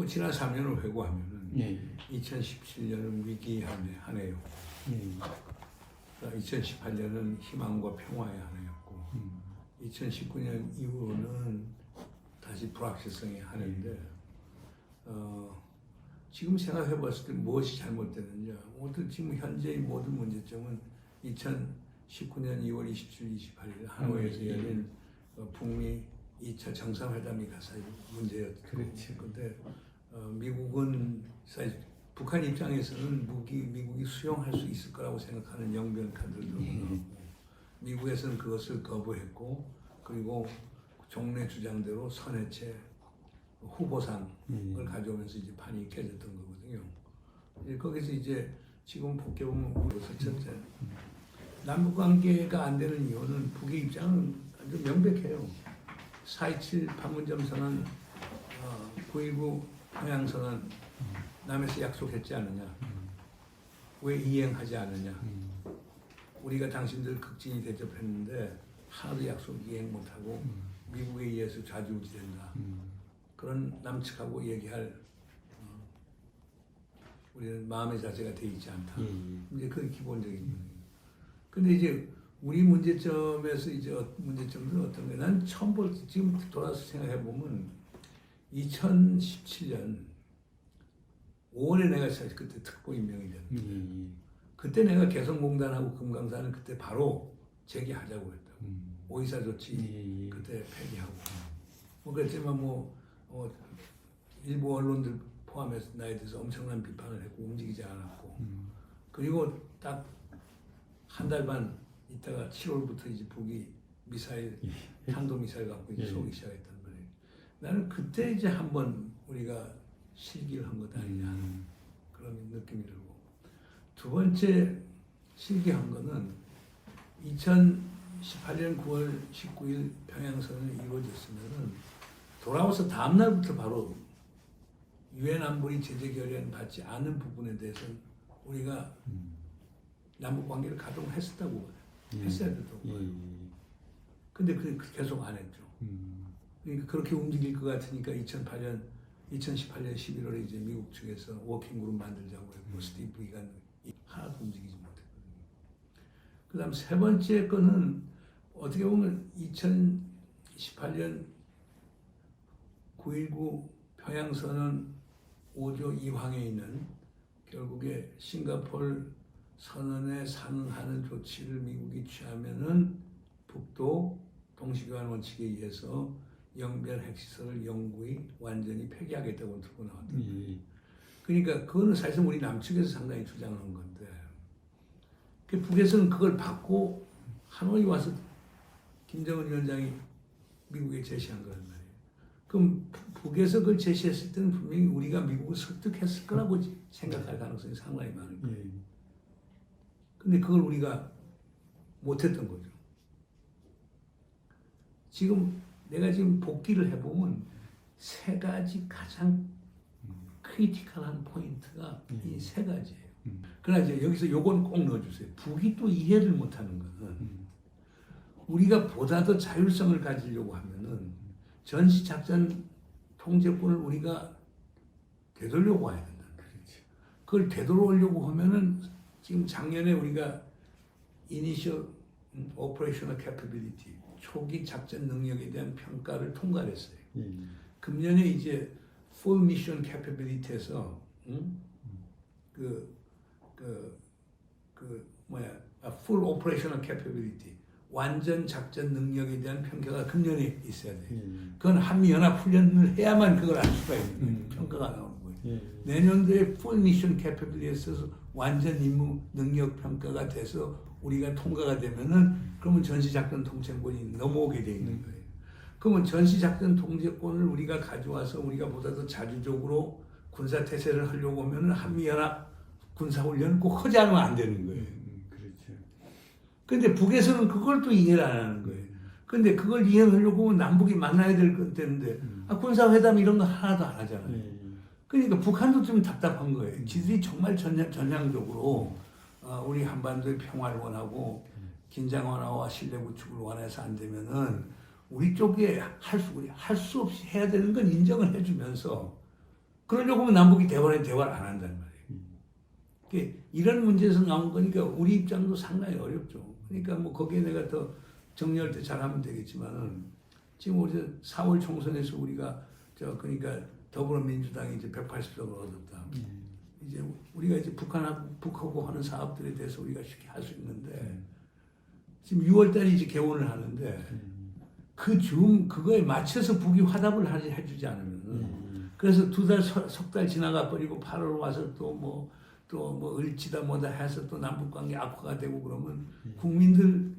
뭐 지난 3년을 회고하면은 예, 예. 2017년은 위기 한, 해, 한 해요. 예. 2018년은 희망과 평화의 한 해였고 음. 2019년 이후로는 다시 불확실성의 한 해인데 어, 지금 생각해 봤을 때 무엇이 잘못됐느냐 모든 지금 현재의 모든 문제점은 2019년 2월 27일, 28일 하노이에서 예. 열린 어, 북미 2차 정상회담이 가사의 문제였고 그렇지. 근데 어, 미국은 사실 북한 입장에서는 무기 미국이 수용할 수 있을 거라고 생각하는 영변 카드들도 예. 미국에서는 그것을 거부했고 그리고 종래 주장대로 선해체 후보상을 예. 가져오면서 이제 판이 깨졌던 거거든요. 이제 거기서 이제 지금 복귀 보면 우리로서 첫째 남북 관계가 안 되는 이유는 북의 입장은 아주 명백해요. 4.27 판문점 선언, 어, 9.19 평양 선언 남에서 약속했지 않느냐? 왜 이행하지 않느냐? 음. 우리가 당신들 극진히 대접했는데 하나도 약속 이행 못하고 미국에 의해서 좌지우지된다. 음. 그런 남측하고 얘기할 어, 우리는 마음의 자세가 돼 있지 않다. 예, 예. 이제 그게 기본적인 문제예요. 근데 이제 우리 문제점에서 이제 어- 문제점들은 어떤 거야? 난 처음 볼때 지금 돌아서 생각해 보면 2017년 5월에 내가 사실 그때 특보 임명이 됐는데 예, 예. 그때 내가 개성공단하고 금강산은 그때 바로 재개하자고 했다. 음. 오이사 조치 예, 예. 그때 폐기하고 뭐 그랬지만 뭐 어, 일부 언론들 포함해서 나에 대해서 엄청난 비판을 했고 움직이지 않았고 음. 그리고 딱 한 달 반 있다가 7월부터 이제 북이 미사일 탄도 미사일 갖고 이제 예. 쏘기 말이에요. 나는 그때 이제 한번 우리가 실기를 한 것 아니냐 음. 그런 느낌이 들고 두 번째 실기한 거는 2018년 9월 19일 평양선언이 이루어졌으면은 돌아와서 다음 날부터 바로 유엔 안보리 제재 결의안 받지 않은 부분에 대해서는 우리가 음. 남북 관계를 가동했었다고. 예. 했어야 됐다고 예, 봐요. 예. 근데 그 계속 안 했죠. 음. 그러니까 그렇게 움직일 것 같으니까 2008년, 2018년 11월에 이제 미국 측에서 워킹그룹 만들자고 했고 음. 스티브 비간 하나도 움직이지 못했거든요. 그 다음 세 번째 거는 어떻게 보면 2018년 9.19 평양선언 5조 2항에 있는 결국에 싱가폴 선언에 상응하는 조치를 미국이 취하면은 북도 동시교환 원칙에 의해서 영변 핵시설을 영구히 완전히 폐기하겠다고 들고 나왔거든요. 예. 그러니까 그거는 사실상 우리 남측에서 상당히 주장한 건데 그 북에서는 그걸 받고 하노이 와서 김정은 위원장이 미국에 제시한 거란 말이에요. 그럼 북- 북에서 그걸 제시했을 때는 분명히 우리가 미국을 설득했을 거라고 생각할 가능성이 상당히 많은 거예요. 예. 근데 그걸 우리가 못했던 거죠. 지금 내가 지금 복기를 해보면 세 가지 가장 크리티컬한 포인트가 이 세 가지예요. 음. 그러나 이제 여기서 요건 꼭 넣어주세요. 북이 또 이해를 못하는 거는 음. 우리가 보다 더 자율성을 가지려고 하면은 전시 작전 통제권을 우리가 되돌려고 와야 된다. 그렇지. 그걸 되돌아오려고 하면은 지금 작년에 우리가 Initial Operational Capability 초기 작전 능력에 대한 평가를 통과했어요. 예. 금년에 이제 Full Mission Capability에서 음? 그, 그, 그 뭐야 아, Full Operational Capability 완전 작전 능력에 대한 평가가 금년에 있어야 돼. 예. 그건 한미 연합 훈련을 해야만 그걸 알 수가 있는. 음. 평가가 나오는 거예요. 예. 내년도에 Full Mission Capability에서 완전 임무 능력 평가가 돼서 우리가 통과가 되면은 그러면 전시작전 통제권이 넘어오게 돼 있는 거예요. 그러면 전시작전 통제권을 우리가 가져와서 우리가 보다 더 자주적으로 군사 태세를 하려고 하면은 한미연합 군사훈련을 꼭 하지 않으면 안 되는 거예요. 음, 그렇죠. 근데 북에서는 그걸 또 이해를 안 하는 거예요. 근데 그걸 이해하려고 하면 남북이 만나야 될 건데 아, 군사회담 이런 거 하나도 안 하잖아요. 예. 그러니까 북한도 좀 답답한 거예요. 지들이 정말 전향, 전향적으로 어, 우리 한반도의 평화를 원하고 긴장 완화와 신뢰 구축을 원해서 안 되면은 우리 쪽에 할 수, 우리 할 수 없이 해야 되는 건 인정을 해주면서 그러려고 하면 남북이 대화를 대화를 안 한단 말이에요. 음. 그게 이런 문제에서 나온 거니까 우리 입장도 상당히 어렵죠. 그러니까 뭐 거기에 내가 더 정리할 때 잘하면 되겠지만은 지금 우리 4월 총선에서 우리가 저 그러니까 더불어민주당이 이제 180석을 얻었다. 음. 우리가 이제 북한하고 북하고 하는 사업들에 대해서 우리가 쉽게 할 수 있는데 지금 6월달에 이제 개원을 하는데 음. 그중 그거에 맞춰서 북이 화답을 하지 해주지 않으면 음. 그래서 두 달 석 달 지나가 버리고 8월 와서 또 뭐또뭐 을지다 뭐다 해서 또 남북 관계 악화가 되고 그러면 국민들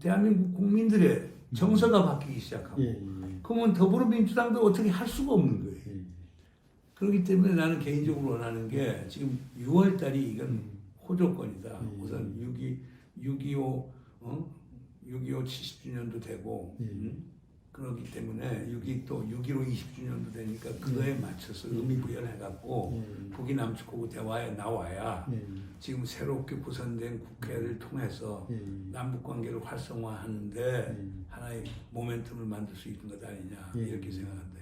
대한민국 국민들의 정서가 바뀌기 시작하고 예, 예. 그러면 더불어민주당도 어떻게 할 수가 없는 거예요. 예. 그렇기 때문에 나는 개인적으로 원하는 게 지금 6월 달이 이건 호조건이다. 음. 우선 6.2, 6.25, 어? 6.25 70주년도 되고, 음. 음? 그렇기 때문에 6.2 또 6.15 20주년도 되니까 그거에 맞춰서 의미 부여해갖고 음. 북이 남측하고 대화에 나와야 예. 지금 새롭게 구성된 국회를 통해서 예. 남북 관계를 활성화하는데 음. 하나의 모멘텀을 만들 수 있는 것 아니냐 예. 이렇게 생각한다.